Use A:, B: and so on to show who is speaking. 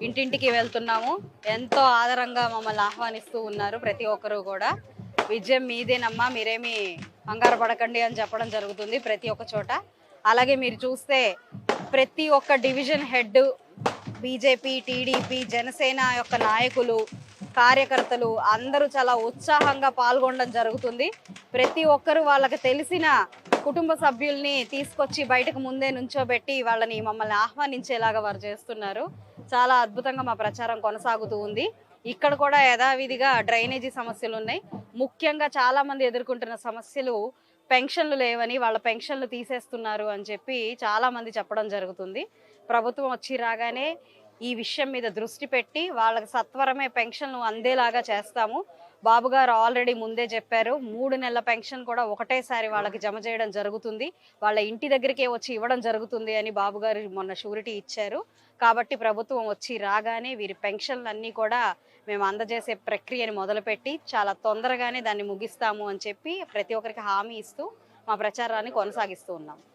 A: ఇంటింటికి వెళ్తున్నాము. ఎంతో ఆదరంగా మమ్మల్ని ఆహ్వానిస్తూ ఉన్నారు ప్రతి ఒక్కరూ కూడా. విజయం మీదేనమ్మా మీరేమి కంగారు పడకండి అని చెప్పడం జరుగుతుంది ప్రతి ఒక్క చోట. అలాగే మీరు చూస్తే ప్రతి ఒక్క division head BJP TDP Janasena యొక్క నాయకులు కార్యకర్తలు అందరూ చాలా ఉత్సాహంగా పాల్గొనడం జరుగుతుంది. ప్రతి ఒక్కరూ వాళ్ళకి తెలిసిన కుటుంబ సభ్యుల్ని తీసుకొచ్చి బయటకు ముందే నుంచోబెట్టి వాళ్ళని మమ్మల్ని ఆహ్వానించేలాగా వారు చేస్తున్నారు. చాలా అద్భుతంగా మా ప్రచారం కొనసాగుతూ ఉంది. ఇక్కడ కూడా యథావిధిగా డ్రైనేజీ సమస్యలు ఉన్నాయి. ముఖ్యంగా చాలా మంది ఎదుర్కొంటున్న సమస్యలు పెన్షన్లు లేవని వాళ్ళ పెన్షన్లు తీసేస్తున్నారు అని చెప్పి చాలా మంది చెప్పడం జరుగుతుంది. ప్రభుత్వం వచ్చి రాగానే ఈ విషయం మీద దృష్టి పెట్టి వాళ్ళకి సత్వరమే పెన్షన్లు అందేలాగా చేస్తాము. బాబు గారు ఆల్రెడీ ముందే చెప్పారు మూడు నెలల పెన్షన్ కూడా ఒకటేసారి వాళ్ళకి జమ చేయడం జరుగుతుంది. వాళ్ళ ఇంటి దగ్గరికే వచ్చి ఇవ్వడం జరుగుతుంది అని బాబు గారు మొన్న షూరిటీ ఇచ్చారు. కాబట్టి ప్రభుత్వం వచ్చి రాగానే వీరి పెన్షన్లన్నీ కూడా మేము అందజేసే ప్రక్రియని మొదలుపెట్టి చాలా తొందరగానే దాన్ని ముగిస్తాము అని చెప్పి ప్రతి ఒక్కరికి హామీ ఇస్తూ మా ప్రచారాన్ని కొనసాగిస్తూ ఉన్నాం.